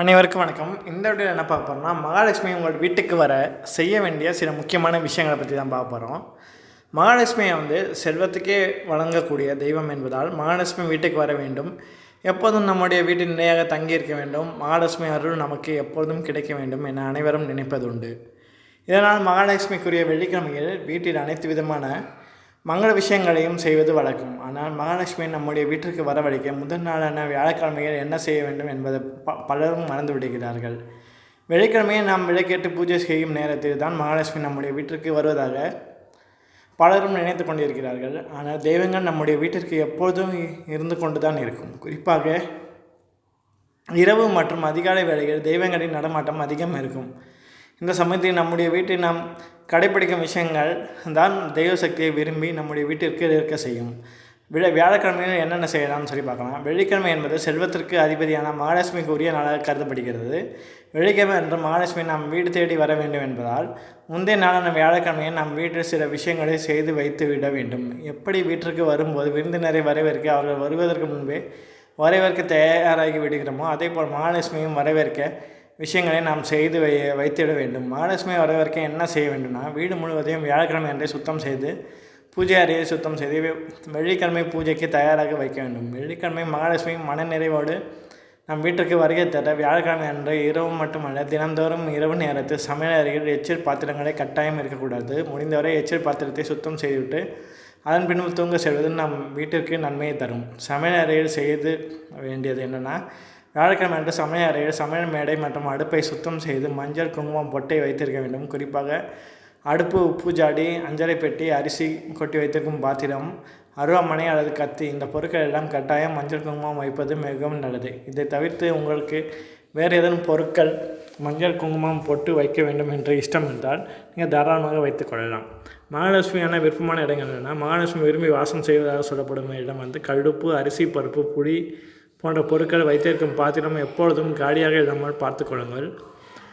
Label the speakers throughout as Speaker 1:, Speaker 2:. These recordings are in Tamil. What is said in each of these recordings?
Speaker 1: அனைவருக்கும் வணக்கம். இந்த வீடியோ என்ன பார்க்க போகிறோம்னா மகாலட்சுமி உங்கள் வீட்டுக்கு வர செய்ய வேண்டிய சில முக்கியமான விஷயங்களை பற்றி தான் பார்க்க போகிறோம் மகாலட்சுமியை வந்து செல்வத்துக்கே வழங்கக்கூடிய தெய்வம் என்பதால் மகாலட்சுமி வீட்டுக்கு வர வேண்டும். எப்போதும் நம்முடைய வீட்டில் நிலையாக தங்கியிருக்க வேண்டும். மகாலட்சுமி அருள் நமக்கு எப்பொழுதும் கிடைக்க வேண்டும் என அனைவரும் நினைப்பது உண்டு. இதனால் மகாலட்சுமிக்குரிய வெள்ளிக்கிழமையில் வீட்டில் அனைத்து விதமான மங்கள விஷயங்களையும் செய்வது வழக்கம். ஆனால் மகாலட்சுமி நம்முடைய வீட்டிற்கு வரவழைக்க முதல் நாளான வியாழக்கிழமையில் என்ன செய்ய வேண்டும் என்பதை ப பலரும் மறந்து விடுகிறார்கள் வெள்ளிக்கிழமையை நாம் விளக்கேட்டு பூஜை செய்யும் நேரத்தில் தான் மகாலட்சுமி நம்முடைய வீட்டிற்கு வருவதாக பலரும் நினைத்து கொண்டிருக்கிறார்கள். ஆனால் தெய்வங்கள் நம்முடைய வீட்டிற்கு எப்பொழுதும் இருந்து கொண்டு தான் இருக்கும். குறிப்பாக இரவு மற்றும் அதிகாலை வேளையில் தெய்வங்களின் நடமாட்டம் அதிகம் இருக்கும். இந்த சமயத்தில் நம்முடைய வீட்டில் நாம் கடைப்பிடிக்கும் விஷயங்கள் தான் தெய்வ சக்தியை விரும்பி நம்முடைய வீட்டிற்கு இருக்க செய்யும். விழ வியாழக்கிழமையில் என்னென்ன செய்யலாம்னு சொல்லி பார்க்கலாம். வெள்ளிக்கிழமை என்பது செல்வத்திற்கு அதிபதியான மகாலட்சுமிக்கு உரிய நாளாக கருதப்படுகிறது. வெள்ளிக்கிழமை என்று மகாலட்சுமி நாம் வீடு தேடி வர வேண்டும் என்பதால் முந்தைய நாளான வியாழக்கிழமையை நாம் வீட்டில் சில விஷயங்களை செய்து வைத்து விட வேண்டும். எப்படி வீட்டிற்கு வரும்போது விருந்தினரை வரவேற்க அவர்கள் வருவதற்கு முன்பே வரவேற்க தயாராகி விடுகிறோமோ அதே போல் மகாலட்சுமியும் வரவேற்க விஷயங்களை நாம் செய்து வை வைத்திட வேண்டும். மகாலட்சுமி வரவேற்க என்ன செய்ய வேண்டும்னா வீடு முழுவதையும் வியாழக்கிழமை அன்றே சுத்தம் செய்து பூஜை அறையை சுத்தம் செய்து வெள்ளிக்கிழமை பூஜைக்கு தயாராக வைக்க வேண்டும். வெள்ளிக்கிழமை மகாலட்சுமி மனநிறைவோடு நம் வீட்டிற்கு வருகை தர வியாழக்கிழமை அன்று இரவு மட்டுமல்ல தினந்தோறும் இரவு நேரத்தில் சமையல் அறையில் எச்சில் பாத்திரங்களை கட்டாயம் இருக்கக்கூடாது. முடிந்தவரை எச்சில் பாத்திரத்தை சுத்தம் செய்துவிட்டு அதன் பின்பு தூங்க செல்வது நம் வீட்டிற்கு நன்மையை தரும். சமையல் அறையில் செய்து வேண்டியது என்னென்னா வியாழக்கிழமை அன்று சமையல் அறையில் சமையல் மேடை மற்றும் அடுப்பை சுத்தம் செய்து மஞ்சள் குங்குமம் பொட்டை வைத்திருக்க வேண்டும். குறிப்பாக அடுப்பு உப்பு ஜாடி அஞ்சலை பெட்டி அரிசி கொட்டி வைத்திருக்கும் பாத்திரம் அருவாமனை அல்லது கத்தி. இந்த பொருட்கள் எல்லாம் கட்டாயம் மஞ்சள் குங்குமம் வைப்பது மிகவும் நல்லது. இதை தவிர்த்து உங்களுக்கு வேறு ஏதேனும் பொருட்கள் மஞ்சள் குங்குமம் போட்டு வைக்க வேண்டும் என்று இஷ்டம் இருந்தால் நீங்கள் தாராளமாக வைத்துக் கொள்ளலாம். மகாலட்சுமியான விருப்பமான இடங்கள் என்னென்னா மகாலட்சுமி விரும்பி வாசம் செய்வதாக சொல்லப்படும் இடம் வந்து கழுப்பு அரிசி பருப்பு புளி போன்ற பொருட்கள் வைத்திருக்கும் பாத்திரம் எப்பொழுதும் காலியாக இல்லாமல் பார்த்து கொள்ளுங்கள்.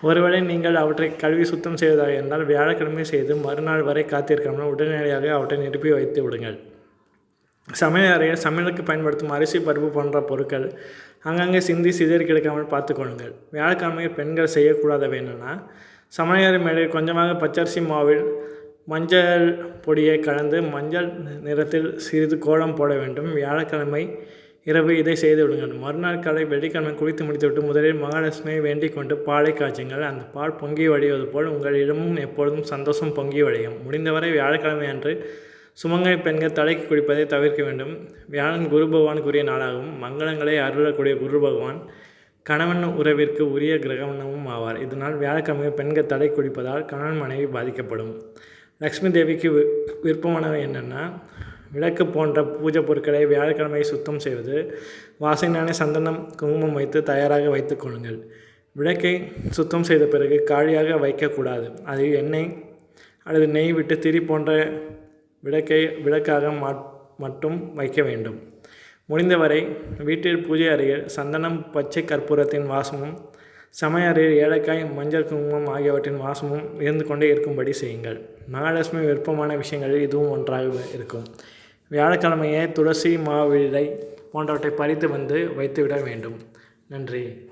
Speaker 1: ஒருவேளை நீங்கள் அவற்றை கழுவி சுத்தம் செய்வதாக இருந்தால் வியாழக்கிழமை செய்து மறுநாள் வரை காத்திருக்காமல் உடனடியாக அவற்றை நிரப்பி வைத்து விடுங்கள். சமையல் அறையில் சமையலுக்கு பயன்படுத்தும் அரிசி பருப்பு போன்ற பொருட்கள் அங்கங்கே சிந்தி சிதறி கிடக்காமல் பார்த்து கொள்ளுங்கள். பெண்கள் செய்யக்கூடாதவை என்னென்னா சமையல் மேலே கொஞ்சமாக பச்சரிசி மாவில் மஞ்சள் பொடியை கலந்து மஞ்சள் நிறத்தில் சிறிது கோலம் போட வேண்டும். வியாழக்கிழமை இரவு இதை செய்து விடுங்கள். மறுநாள் காலை வெள்ளிக்கிழமை குளித்து முடித்துவிட்டு முதலில் மகாலட்சுமியை வேண்டிக் கொண்டு பாலை காய்ச்சுங்கள். அந்த பால் பொங்கி வழிவது போல் உங்களிடமும் எப்பொழுதும் சந்தோஷம் பொங்கி வழியும். முடிந்தவரை வியாழக்கிழமை அன்று சுமங்கை பெண்கள் தலைக்கு குடிப்பதை தவிர்க்க வேண்டும். வியாழன் குரு பகவானுக்குரிய நாளாகவும் மங்களங்களை அருளக்கூடிய குரு பகவான் கணவன் உறவிற்கு உரிய கிரகணமும் ஆவார். இதனால் வியாழக்கிழமை பெண்கள் தலை குடிப்பதால் கணவன் மனைவி பாதிக்கப்படும். லக்ஷ்மி தேவிக்கு விருப்பமானவை என்னென்னா விளக்கு போன்ற பூஜை பொருட்களை வியாழக்கிழமை சுத்தம் செய்வது வாசனையான சந்தனம் குங்குமம் வைத்து தயாராக வைத்து கொள்ளுங்கள். விளக்கை சுத்தம் செய்த பிறகு காலியாக வைக்கக்கூடாது. அதில் எண்ணெய் அல்லது நெய் விட்டு திரி போன்ற விளக்கை விளக்காக மட்டும் வைக்க வேண்டும். முடிந்தவரை வீட்டில் பூஜை அறையில் சந்தனம் பச்சை கற்பூரத்தின் வாசமும் சமய அறையில் ஏலக்காய் மஞ்சள் குங்குமம் ஆகியவற்றின் வாசமும் இருந்து கொண்டே இருக்கும்படி செய்யுங்கள். மகாலட்சுமி விருப்பமான விஷயங்களில் இதுவும் ஒன்றாக இருக்கும். வியாழக்கிழமையே துளசி மாவிடை போன்றவற்றை பறித்து வந்து வைத்துவிட வேண்டும். நன்றி.